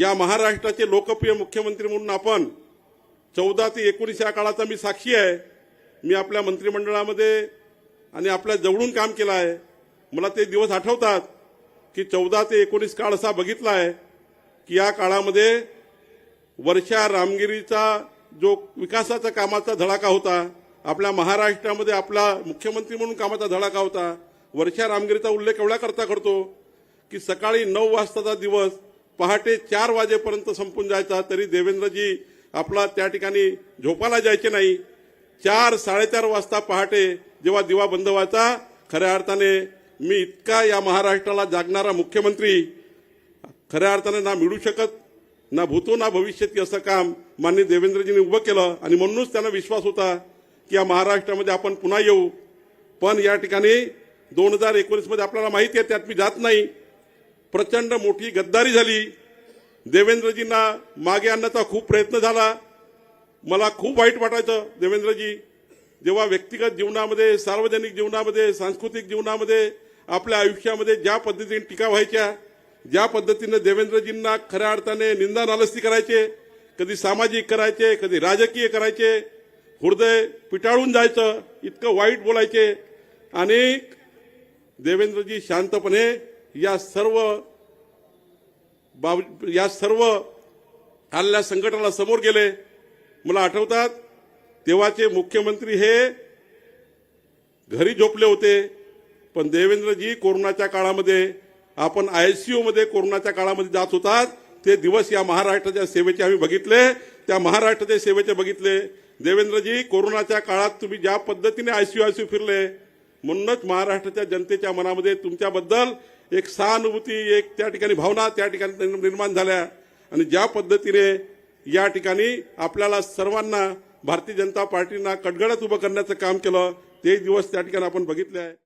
या महाराष्ट्राचे लोकप्रिय मुख्यमंत्री म्हणून आपण चौदा ते एकोणीस या काळाचा मी साक्षी आहे. मी आपल्या मंत्रिमंडळामध्ये आणि आपल्या जवळून काम केलं आहे. मला ते दिवस आठवतात की चौदा ते एकोणीस काळ असा बघितला आहे की या काळामध्ये वर्षा रामगिरीचा जो विकासाचा कामाचा धडाका होता आपल्या महाराष्ट्रामध्ये आपला मुख्यमंत्री म्हणून कामाचा धडाका होता. वर्षा रामगिरीचा उल्लेख एवढा करता करतो की सकाळी नऊ वाजताचा दिवस पहाटे चार वाजेपर्यंत संपून जायचा तरी देवेंद्रजी आपला त्या ठिकाणी झोपायला जायचे नाही. चार साडेचार वाजता पहाटे जेव्हा दिवा बंद व्हायचा खऱ्या अर्थाने मी इतका या महाराष्ट्राला जागणारा मुख्यमंत्री. खऱ्या अर्थाने ना मिळू शकत ना भूतो ना भविष्यती असं काम माननीय देवेंद्रजींनी उभं केलं. आणि म्हणूनच त्यांना विश्वास होता की या महाराष्ट्रामध्ये आपण पुन्हा येऊ. पण या ठिकाणी दोन हजार एकोणीसमध्ये आपल्याला माहिती आहे त्यात मी जात नाही. प्रचंड मोठी गद्दारी झाली. देवेंद्रजींना मागे आणण्याचा खूप प्रयत्न झाला. मला खूप वाईट वाटायचं देवेंद्रजी. जेव्हा व्यक्तिगत जीवनामध्ये सार्वजनिक जीवनामध्ये सांस्कृतिक जीवनामध्ये आपल्या आयुष्यामध्ये ज्या पद्धतीने टीका व्हायच्या ज्या पद्धतीनं देवेंद्रजींना खऱ्या अर्थाने निंदा नालस्ती करायचे कधी सामाजिक करायचे कधी राजकीय करायचे हृदय पिटाळून जायचं इतकं वाईट बोलायचे. आणि देवेंद्रजी शांतपणे या सर्व बाब या सर्व आलेल्या संकटाला समोर गेले. मला आठवतात तेव्हाचे मुख्यमंत्री हे घरी झोपले होते पण देवेंद्रजी कोरोनाच्या काळामध्ये आपण आयसीयूमध्ये कोरोनाच्या काळामध्ये जात होतात ते दिवस या महाराष्ट्राच्या सेवेचे आम्ही बघितले त्या महाराष्ट्राच्या सेवेचे बघितले. देवेंद्रजी कोरोनाच्या काळात तुम्ही ज्या पद्धतीने आयसीयू आयसीयू फिरले म्हणूनच महाराष्ट्राच्या जनतेच्या मनामध्ये तुमच्याबद्दल एक सहानुभूती एक त्या ठिकाणी भावना त्या ठिकाणी निर्माण झाल्या. आणि ज्या पद्धतीने या ठिकाणी आपल्याला सर्वांना भारतीय जनता पार्टीना कटगडात उभं करण्याचं काम केलं ते दिवस त्या ठिकाणी आपण बघितले आहे